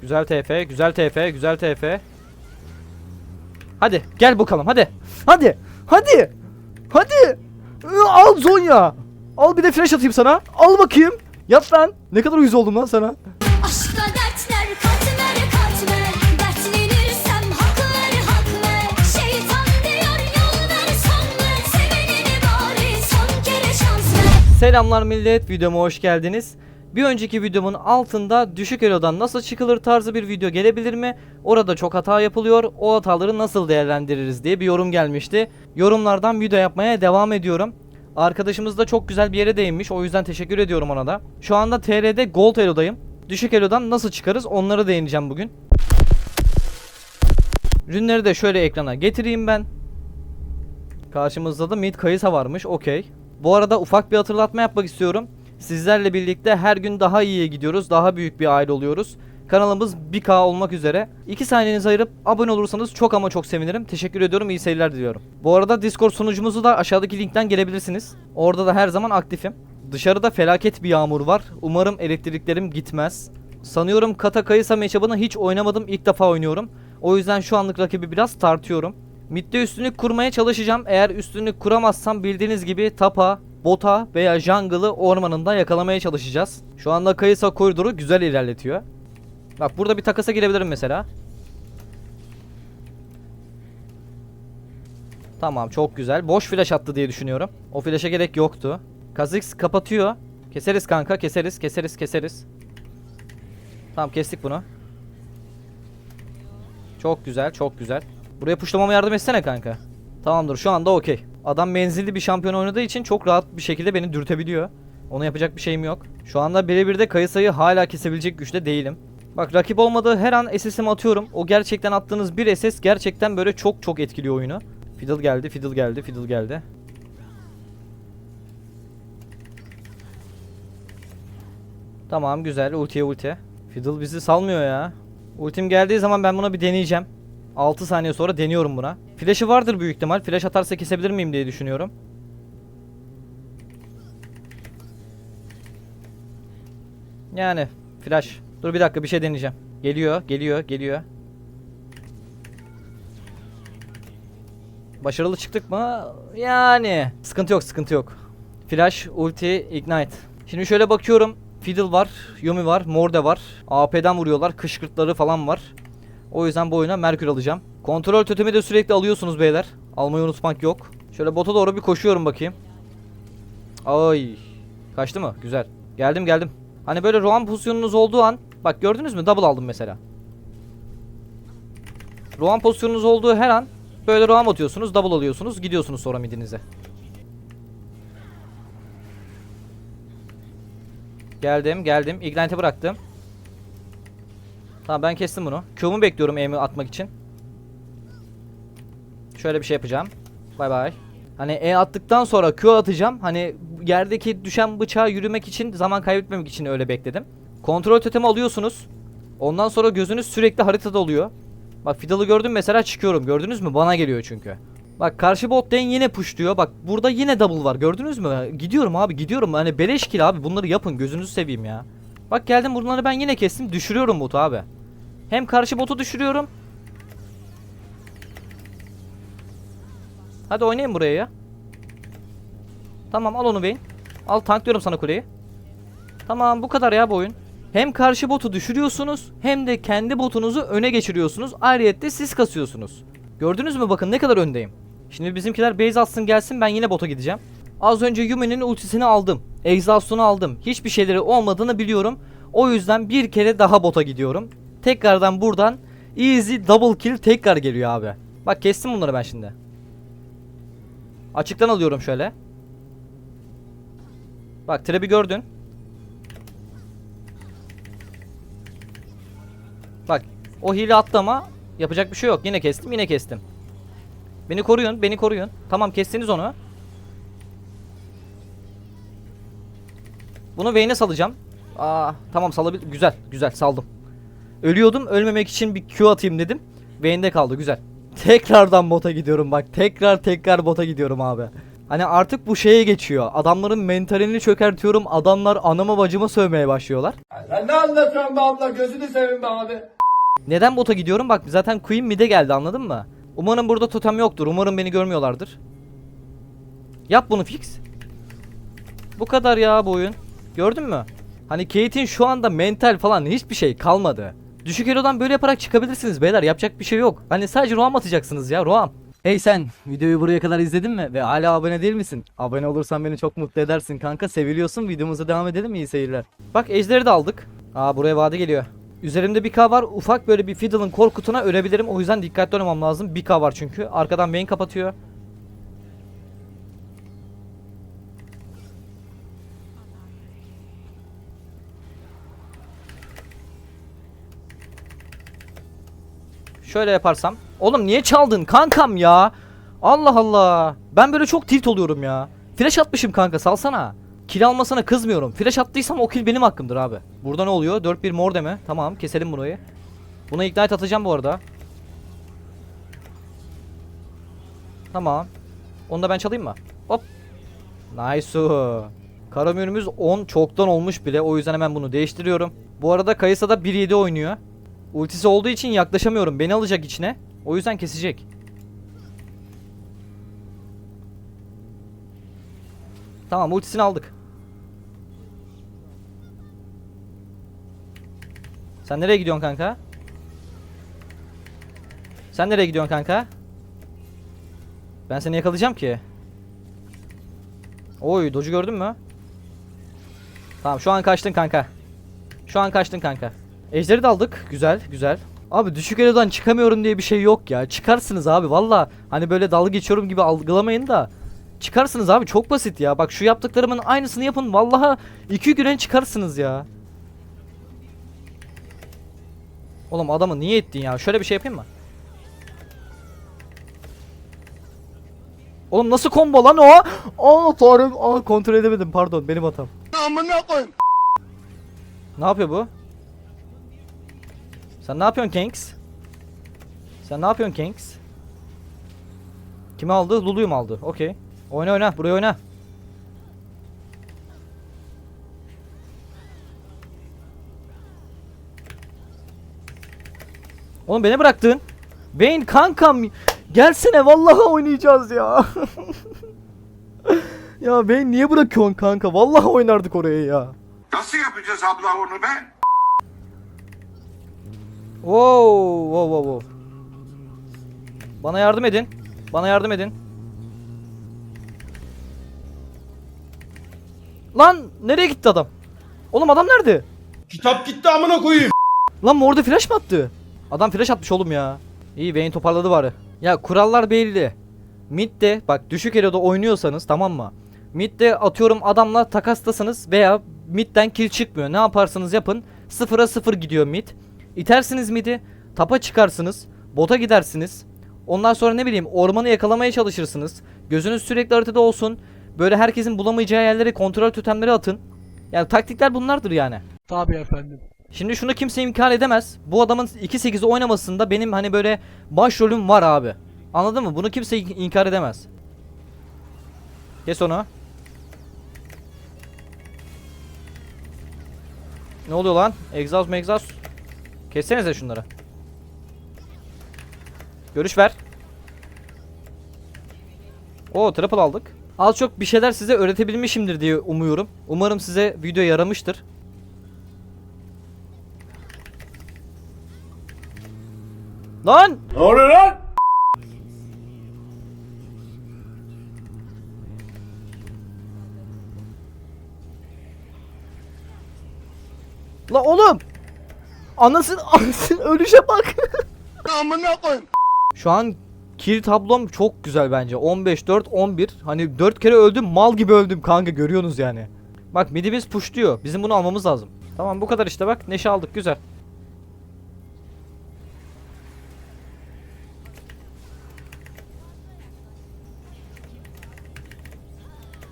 Güzel TF, güzel TF, güzel TF. Hadi gel bakalım hadi. Hadi. Hadi. Hadi. Iı, Al Zonya. Al bir de flash atayım sana. Al bakayım. Yat lan. Ne kadar uyuz oldum lan sana. Aşkta dertler katmer katmer Dertlenirsem hak ver hak ver Şeytan diyor yol ver son ver Sevenini bari son kere şans ver Selamlar millet videoma hoş geldiniz. Bir önceki videomun altında düşük elodan nasıl çıkılır tarzı bir video gelebilir mi? Orada çok hata yapılıyor. O hataları nasıl değerlendiririz diye bir yorum gelmişti. Yorumlardan video yapmaya devam ediyorum. Arkadaşımız da çok güzel bir yere değinmiş. O yüzden teşekkür ediyorum ona da. Şu anda TR'de Gold Elo'dayım. Düşük Elo'dan nasıl çıkarız onları değineceğim bugün. Ürünleri de şöyle ekrana getireyim ben. Karşımızda da Mid Kayısa varmış. Okey. Bu arada ufak bir hatırlatma yapmak istiyorum. Sizlerle birlikte her gün daha iyiye gidiyoruz. Daha büyük bir aile oluyoruz. Kanalımız 1K olmak üzere. 2 saniyenizi ayırıp abone olursanız çok ama çok sevinirim. Teşekkür ediyorum. İyi seyirler diliyorum. Bu arada Discord sunucumuzu da aşağıdaki linkten gelebilirsiniz. Orada da her zaman aktifim. Dışarıda felaket bir yağmur var. Umarım elektriklerim gitmez. Sanıyorum Kata Kayısa matchup'ını hiç oynamadım. İlk defa oynuyorum. O yüzden şu anlık rakibi biraz tartıyorum. Midde üstünlük kurmaya çalışacağım. Eğer üstünlük kuramazsam bildiğiniz gibi tapa, bota veya jungle'ı ormanında yakalamaya çalışacağız. Şu anda Kayısa koridoru güzel ilerletiyor. Bak burada bir takasa girebilirim mesela. Tamam çok güzel. Boş flash attı diye düşünüyorum. O flash'a gerek yoktu. Kha'Zix kapatıyor. Keseriz kanka keseriz keseriz keseriz. Tamam kestik bunu. Çok güzel çok güzel. Buraya puşlamama yardım etsene kanka. Tamamdır şu anda okey. Adam menzilli bir şampiyon oynadığı için çok rahat bir şekilde beni dürtebiliyor. Ona yapacak bir şeyim yok. Şu anda birebir Kayısa'yı hala kesebilecek güçte değilim. Bak rakip olmadığı her an SS'imi atıyorum. O gerçekten attığınız bir SS gerçekten böyle çok çok etkiliyor oyunu. Fiddle geldi, Fiddle geldi, Fiddle geldi. Tamam güzel ultiye ulti. Fiddle bizi salmıyor ya. Ultim geldiği zaman ben buna bir deneyeceğim. 6 saniye sonra deniyorum buna. Flash'ı vardır büyük ihtimal. Flash atarsa kesebilir miyim diye düşünüyorum. Yani flash. Dur bir dakika bir şey deneyeceğim. Geliyor, geliyor, geliyor. Başarılı çıktık mı? Yani. Sıkıntı yok, sıkıntı yok. Flash, ulti, ignite. Şimdi şöyle bakıyorum. Fiddle var, Yumi var, Morde var. AP'den vuruyorlar, kışkırtları falan var. O yüzden bu oyuna Merkür alacağım. Kontrol totemi de sürekli alıyorsunuz beyler. Almayı unutmak yok. Şöyle bota doğru bir koşuyorum bakayım. Ay. Kaçtı mı? Güzel. Geldim geldim. Hani böyle Roam pozisyonunuz olduğu an. Bak gördünüz mü? Double aldım mesela. Roam pozisyonunuz olduğu her an böyle Roam atıyorsunuz. Double alıyorsunuz. Gidiyorsunuz sonra midinize. Geldim geldim. Ignite'e bıraktım. Tamam ben kestim bunu. Q'mu bekliyorum aim'i atmak için. Şöyle bir şey yapacağım. Bay bay. Hani E attıktan sonra Q atacağım. Hani yerdeki düşen bıçağı yürümek için zaman kaybetmemek için öyle bekledim. Kontrol totemi alıyorsunuz. Ondan sonra gözünüz sürekli haritada oluyor. Bak Fiddle'ı gördüm mesela çıkıyorum. Gördünüz mü? Bana geliyor çünkü. Bak karşı bot lane yine pushluyor. Bak burada yine double var. Gördünüz mü? Gidiyorum abi gidiyorum. Hani beleş kill abi. Bunları yapın. Gözünüzü seveyim ya. Bak geldim bunları ben yine kestim. Düşürüyorum botu abi. Hem karşı botu düşürüyorum. Hadi oynayın buraya ya. Tamam al onu Vayne. Al tanklıyorum sana kuleyi. Tamam bu kadar ya bu oyun. Hem karşı botu düşürüyorsunuz hem de kendi botunuzu öne geçiriyorsunuz. Ayrıyette siz kasıyorsunuz. Gördünüz mü bakın ne kadar öndeyim. Şimdi bizimkiler base atsın gelsin ben yine bota gideceğim. Az önce Yumi'nin ultisini aldım. Exhaust'unu aldım. Hiçbir şeyleri olmadığını biliyorum. O yüzden bir kere daha bota gidiyorum. Tekrardan buradan easy double kill tekrar geliyor abi. Bak kestim bunları ben şimdi. Açıktan alıyorum şöyle. Bak trap'i gördün. Bak o hile attı ama yapacak bir şey yok. Yine kestim yine kestim. Beni koruyun beni koruyun. Tamam kestiniz onu. Bunu Vayne'e salacağım. Aa tamam salabil güzel güzel saldım. Ölüyordum ölmemek için bir Q atayım dedim. Vayne'de kaldı güzel. Tekrardan bota gidiyorum bak. Tekrar tekrar bota gidiyorum abi. Hani artık bu şeye geçiyor. Adamların mentalini çökertiyorum. Adamlar anama bacıma sövmeye başlıyorlar. Sen ne anlatıyorsun be abla gözünü seveyim be abi. Neden bota gidiyorum? Bak zaten Queen mid'e geldi anladın mı? Umarım burada totem yoktur. Umarım beni görmüyorlardır. Yap bunu fix. Bu kadar ya bu oyun. Gördün mü? Hani Kate'in şu anda mental falan hiçbir şey kalmadı. Düşük elo'dan böyle yaparak çıkabilirsiniz beyler. Yapacak bir şey yok. Hani sadece roam atacaksınız ya roam. Hey sen videoyu buraya kadar izledin mi ve hala abone değil misin? Abone olursan beni çok mutlu edersin kanka. Seviliyorsun. Videomuza devam edelim mi? İyi seyirler. Bak ejderi de aldık. Aa buraya vade geliyor. Üzerimde bir K var. Ufak böyle bir Fiddle'ın korkutuna ölebilirim. O yüzden dikkatli oynamam lazım. Bir K var çünkü. Arkadan main kapatıyor. Şöyle yaparsam. Oğlum niye çaldın kankam ya? Allah Allah. Ben böyle çok tilt oluyorum ya. Flash atmışım kanka salsana. Kill almasına kızmıyorum. Flash attıysam o kill benim hakkımdır abi. Burada ne oluyor? 4-1 mor deme. Tamam keselim burayı. Buna ignite atacağım bu arada. Tamam. Onu da ben çalayım mı? Hop. Nice. Karamürümüz 10 çoktan olmuş bile. O yüzden hemen bunu değiştiriyorum. Bu arada Kayısa da 1-7 oynuyor. Ultisi olduğu için yaklaşamıyorum. Beni alacak içine. O yüzden kesecek. Tamam ultisini aldık. Sen nereye gidiyorsun kanka? Sen nereye gidiyorsun kanka? Ben seni yakalayacağım ki. Oy docu gördün mü? Tamam şu an kaçtın kanka. Şu an kaçtın kanka. Ejderi de aldık. Güzel güzel. Abi düşük elodan çıkamıyorum diye bir şey yok ya. Çıkarsınız abi valla. Hani böyle dalga geçiyorum gibi algılamayın da. Çıkarsınız abi çok basit ya. Bak şu yaptıklarımın aynısını yapın. Vallahi iki güne çıkarsınız ya. Oğlum adamı niye ettin ya? Şöyle bir şey yapayım mı? Oğlum nasıl combo lan o? Aa tanrım. Aa kontrol edemedim pardon benim hatam. Amına koyayım. Ne yapıyor bu? Sen ne yapıyorsun Kings? Sen ne yapıyorsun Kings? Kimi aldı? Lulu'yu mu aldı? Okey. Oyna oyna. Buraya oyna. Oğlum beni bıraktın. Vayne kankam gelsene vallahi oynayacağız ya. ya Vayne niye bırakıyorsun kanka? Vallahi oynardık oraya ya. Nasıl yapacağız abla onu be? Wow, wow, wow, wow. Bana yardım edin. Bana yardım edin. Lan nereye gitti adam? Oğlum adam nerede? Kitap gitti amına koyayım. Lan morda flash mı attı? Adam flash atmış oğlum ya. İyi Vayne toparladı bari. Ya kurallar belli. Mid'de bak düşük elo'da oynuyorsanız tamam mı? Mid'de atıyorum adamla takastasınız veya mid'den kill çıkmıyor. Ne yaparsanız yapın. Sıfıra sıfır gidiyor mid. İtersiniz mid'i. Tapa çıkarsınız. Bota gidersiniz. Ondan sonra ne bileyim ormanı yakalamaya çalışırsınız. Gözünüz sürekli haritada olsun. Böyle herkesin bulamayacağı yerlere kontrol totemleri atın. Yani taktikler bunlardır yani. Tabii efendim. Şimdi şunu kimse inkar edemez. Bu adamın 2-8 oynamasında benim hani böyle başrolüm var abi. Anladın mı? Bunu kimse in- inkar edemez. Kes onu. Ne oluyor lan? Exhaust megzaust. Kessenize şunları. Görüş ver. O triple aldık. Az çok bir şeyler size öğretebilmişimdir diye umuyorum. Umarım size video yaramıştır. Lan! Ne oluyor lan? La oğlum! Anasın anasın ölüşe bak. Amına koyayım. Şu an kill tablom çok güzel bence. 15 4 11. Hani 4 kere öldüm mal gibi öldüm kanka görüyorsunuz yani. Bak midimiz pushluyor. Bizim bunu almamız lazım. Tamam bu kadar işte bak. Neşe aldık güzel.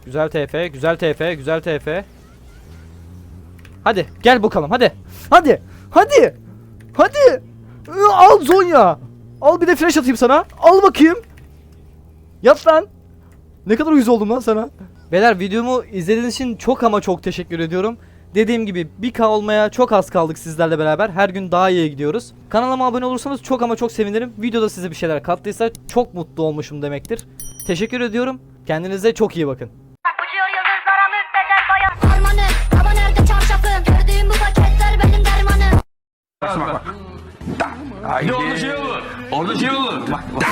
Güzel TF, güzel TF, güzel TF. Hadi gel bakalım hadi. Hadi. Hadi. Hadi. Iı, Al Zonya. Al bir de flash atayım sana. Al bakayım. Yat lan. Ne kadar uyuz oldum lan sana. Beyler videomu izlediğiniz için çok ama çok teşekkür ediyorum. Dediğim gibi 1K olmaya çok az kaldık sizlerle beraber. Her gün daha iyiye gidiyoruz. Kanalıma abone olursanız çok ama çok sevinirim. Videoda size bir şeyler kattıysa çok mutlu olmuşum demektir. Teşekkür ediyorum. Kendinize çok iyi bakın. Bir de orada şey olur. Orada şey olur. Bak bak.